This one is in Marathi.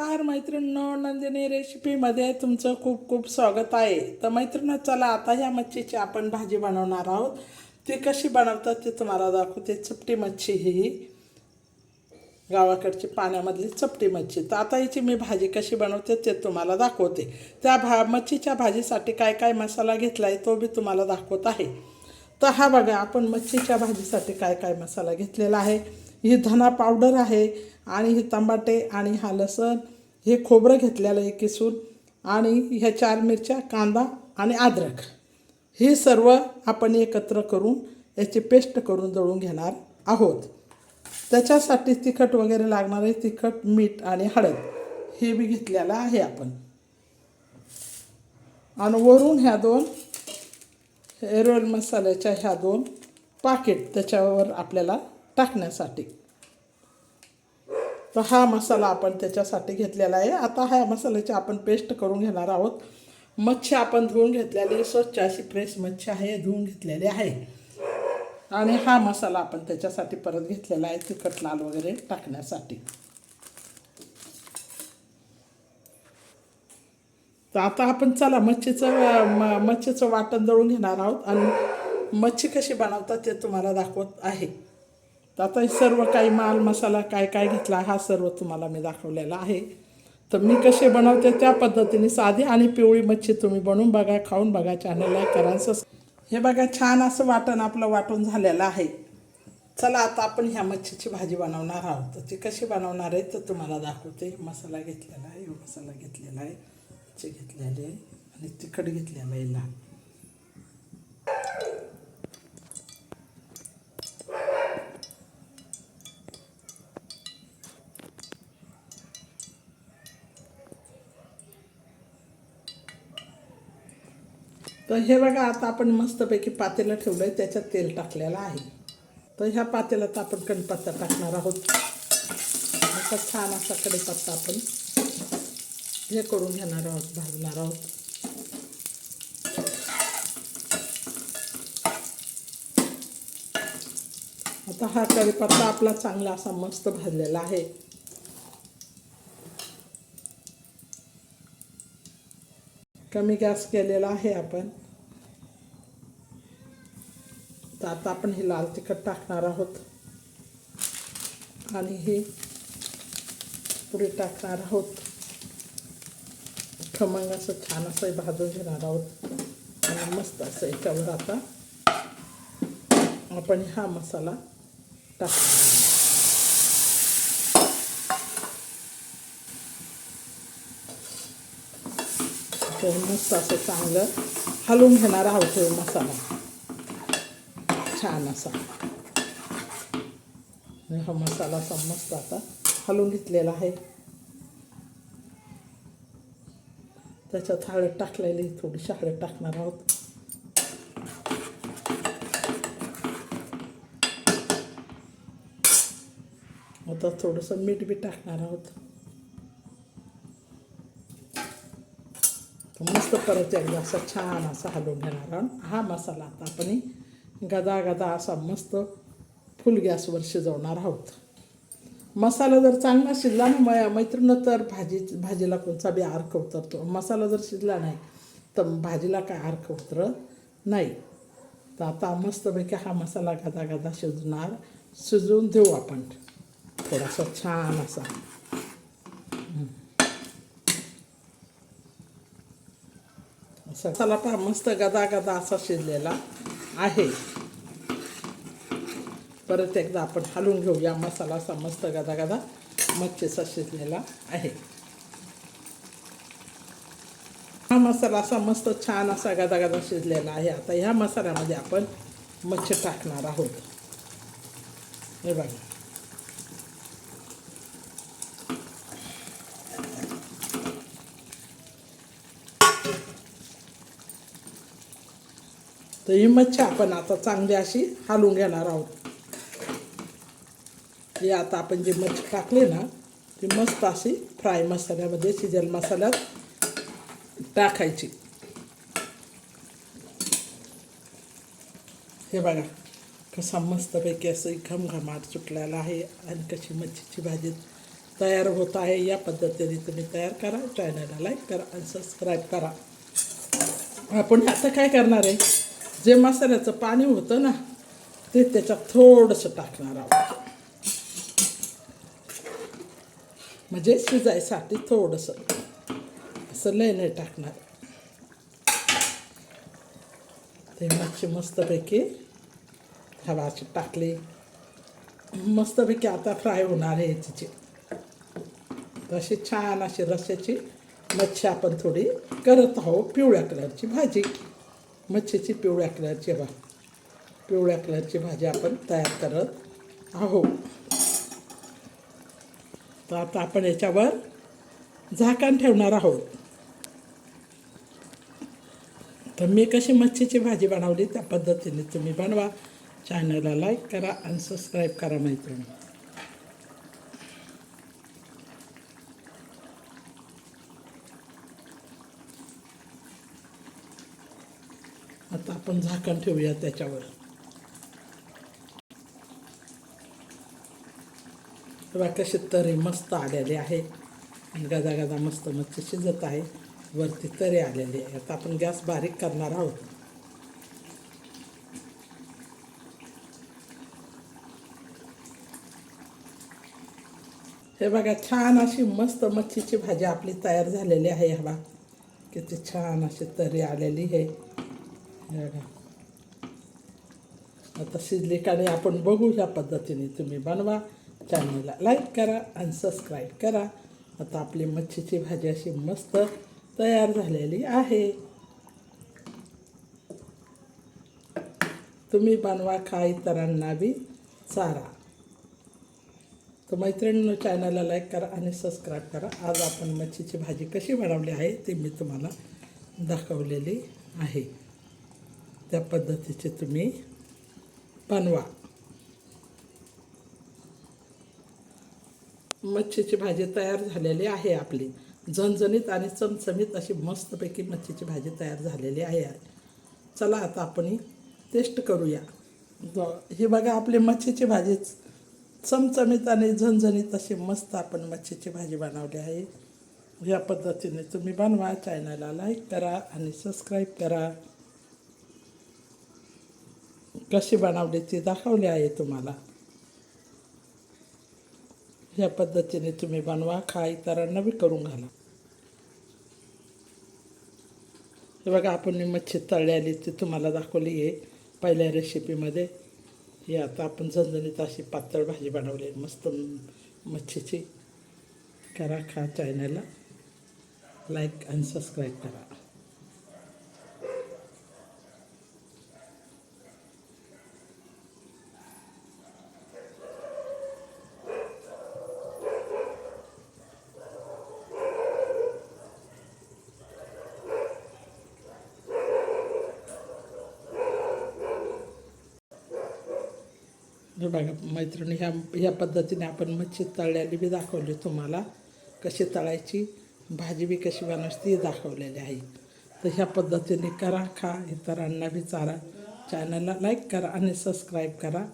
नमस्कार मैत्रिणींनो नंदिनी रेसिपीमध्ये तुमचं खूप खूप स्वागत आहे. तर मैत्रिणी चला आता ह्या मच्छीची आपण भाजी बनवणार आहोत. ती कशी बनवतात ते तुम्हाला दाखवते. चपटी मच्छी ही गावाकडची पाण्यामधली चपटी मच्छी. तर आता हिची मी भाजी कशी बनवते ते तुम्हाला दाखवते. त्या भा मच्छीच्या भाजीसाठी काय काय मसाला घेतला आहे तो बी तुम्हाला दाखवत आहे. तर हा बघा आपण मच्छीच्या भाजीसाठी काय काय मसाला घेतलेला आहे. ही धना पावडर आहे आणि हे टमाटे आणि हा लसण हे खोबरं घेतलेलं आहे किसून आणि ह्या चार मिरच्या कांदा आणि अद्रक. हे सर्व आपण एकत्र करून याची पेस्ट करून दळून घेणार आहोत. त्याच्यासाठी तिखट वगैरे लागणार आहे तिखट मीठ आणि हळद. हे बी घेतलेलं आहे आपण. आणि वरून ह्या दोन एरोल मसाल्याच्या ह्या दोन पाकिट त्याच्यावर आपल्याला टाकण्यासाठी. तर हा मसाला आपण त्याच्यासाठी घेतलेला आहे. आता ह्या मसाल्याची आपण पेस्ट करून घेणार आहोत. मच्छी आपण धुवून घेतलेली स्वच्छ अशी फ्रेश मच्छी आहे धुवून घेतलेली आहे. आणि हा मसाला आपण त्याच्यासाठी परत घेतलेला आहे तिखट लाल वगैरे टाकण्यासाठी. तर आता आपण चला मच्छीचं म मच्छीचं वाटण दळून घेणार आहोत. आणि मच्छी कशी बनवतात ते तुम्हाला दाखवत आहे. तर आता सर्व काही माल मसाला काय काय घेतला हा सर्व तुम्हाला मी दाखवलेला आहे. तर मी कसे बनवते त्या पद्धतीने साधी आणि पिवळी मच्छी तुम्ही बनवून बघा खाऊन बघा चॅनलला लाईक करा हे बघा छान असं वाटण आपलं वाटून झालेलं आहे. चला आता आपण ह्या मच्छीची भाजी बनवणार आहोत. तर ती कशी बनवणार आहे तर तुम्हाला दाखवते. मसाला घेतलेला आहे मसाला घेतलेला आहे मच्छी घेतलेली आहे आणि तिखट घेतलेलं आहे लहान तर हे बघा आता आपण मस्तपैकी पातेलं ठेवलं आहे त्याच्यात तेल टाकलेलं आहे. तर ह्या पातेल्यात आपण कणपत्ता टाकणार आहोत. असा छान असा कढीपत्ता आपण हे करून घेणार आहोत भाजणार आहोत. आता हा कढीपत्ता आपला चांगला असा मस्त भाजलेला आहे. कमी गॅस केलेला आहे आपण. तर आता आपण हे लाल तिखट टाकणार आहोत. आणि हे पुढे टाकणार आहोत. खमंग असं छान असं भाजून घेणार आहोत. आणि मस्त असं याच्यावर आता आपण हा मसाला टाकणार आहोत. मस्त असं चांगलं हलवून घेणार आहोत मसाला. छान असा. आणि हा मसाला असा मस्त आता हलवून घेतलेला आहे. त्याच्यात हळद टाकलेली थोडीशी हळद टाकणार आहोत. आता थोडंसं मीठ बी टाकणार आहोत. मस्त परत एकदा असा छान असा हलवून घेणार आहोत. हा मसाला आता आपण गदा गदा असा मस्त फुल गॅसवर शिजवणार आहोत. मसाला जर चांगला शिजला ना मया मैत्रिणं तर भाजी भाजीला कोणचा बी अर्क उतरतो. मसाला जर शिजला नाही तर भाजीला काय अर्क उतरत नाही. तर आता मस्तपैकी हा मसाला गदा गदा शिजणार. शिजवून देऊ आपण. थोडासा छान असा. असं चला पहा मस्त गदा गदा असा शिजलेला. आहे. परत एकदा आपण हलवून घेऊया मसाला असा मस्त गदा गदा मच्छीचा शिजलेला आहे. हा मसाला असा मस्त छान असा गदा गदा शिजलेला आहे. आता ह्या मसाल्यामध्ये आपण मच्छी टाकणार आहोत. हे बघा. तर ही मच्छी आपण आता चांगली अशी हलवून घेणार आहोत. ही आता आपण जी मच्छी टाकली ना ती मस्त अशी फ्राय मसाल्यामध्ये शिजल मसाल्यात टाकायची. हे बघा कसा मस्तपैकी असं घमघमाट सुटलेला आहे आणि कशी मच्छीची भाजी तयार होत आहे. या पद्धतीने तुम्ही तयार करा चॅनलला लाईक करा आणि सबस्क्राईब करा. आपण आता काय करणार आहे? जे मसाल्याचं पाणी होतं ना ते त्याच्यात थोडंसं टाकणार आहोत. म्हणजे शिजायसाठी थोडंसं. असं लय नाही टाकणार. ते मच्छी मस्तपैकी हवाची टाकली. मस्तपैकी आता फ्राय होणार आहे तिची अशी छान अशी रस्याची मच्छी आपण थोडी करत आहोत पिवळ्या कलरची भाजी. मच्छीची पिवळ्या कलरची बा पिवळ्या कलरची भाजी आपण तयार करत आहोत. तर आता आपण याच्यावर झाकण ठेवणार आहोत. तर मी कशी मच्छीची भाजी बनवली त्या पद्धतीने तुम्ही बनवा. चॅनलला लाईक करा आणि सबस्क्राईब करा मैत्रिणी आता आपण झाकण ठेवूया त्याच्यावर. तेव्हा कशी तरी मस्त आलेली आहे. आणि गदा गदा मस्त मच्छी शिजत आहे. वरती तरी आलेली आहे आता आपण गॅस बारीक करणार आहोत. हे बघा छान अशी मस्त मच्छीची भाजी आपली तयार झालेली आहे. हवा किती छान अशी तरी आलेली आहे. आता शिजली का नाही आपण बघू या पद्धतीने तुम्ही बनवा. चॅनलला लाईक करा आणि सबस्क्राईब करा. आता आपली मच्छीची भाजी अशी मस्त तयार झालेली आहे. तुम्ही बनवा खा इतरांना बी चारा. तर मैत्रिणींनो चॅनलला लाईक करा आणि सबस्क्राईब करा. आज आपण मच्छीची भाजी कशी बनवली आहे ते मी तुम्हाला दाखवलेली आहे. त्या पद्धतीचे तुम्ही बनवा. मच्छीची भाजी तयार झालेली आहे आपली. झणझणीत आणि चमचमीत अशी मस्तपैकी मच्छीची भाजी तयार झालेली आहे. चला आता आपण टेस्ट करूया. ही बघा आपली मच्छीची भाजी चमचमीत आणि झणझणीत अशी मस्त आपण मच्छीची भाजी बनवली आहे. या पद्धतीने तुम्ही बनवा चॅनलला लाईक करा आणि सबस्क्राईब करा. कशी बनवली ती दाखवली आहे तुम्हाला. या पद्धतीने तुम्ही बनवा खा इतरांना बी करून घाला. हे बघा आपण मच्छी तळलेली ती तुम्हाला दाखवली आहे. पहिल्या रेसिपीमध्ये हे आता आपण झणझणीत अशी पातळ भाजी बनवली आहे मस्त मच्छीची. करा खा चॅनलला लाईक आणि सबस्क्राईब करा. बघा मैत्रिणी ह्या ह्या पद्धतीने आपण मच्छी तळलेली बी दाखवली तुम्हाला. कशी तळायची भाजी बी कशी बनवायची ती दाखवलेली आहे. तर ह्या पद्धतीने करा खा इतरांना बी चारा. चॅनलला लाईक करा आणि सबस्क्राईब करा.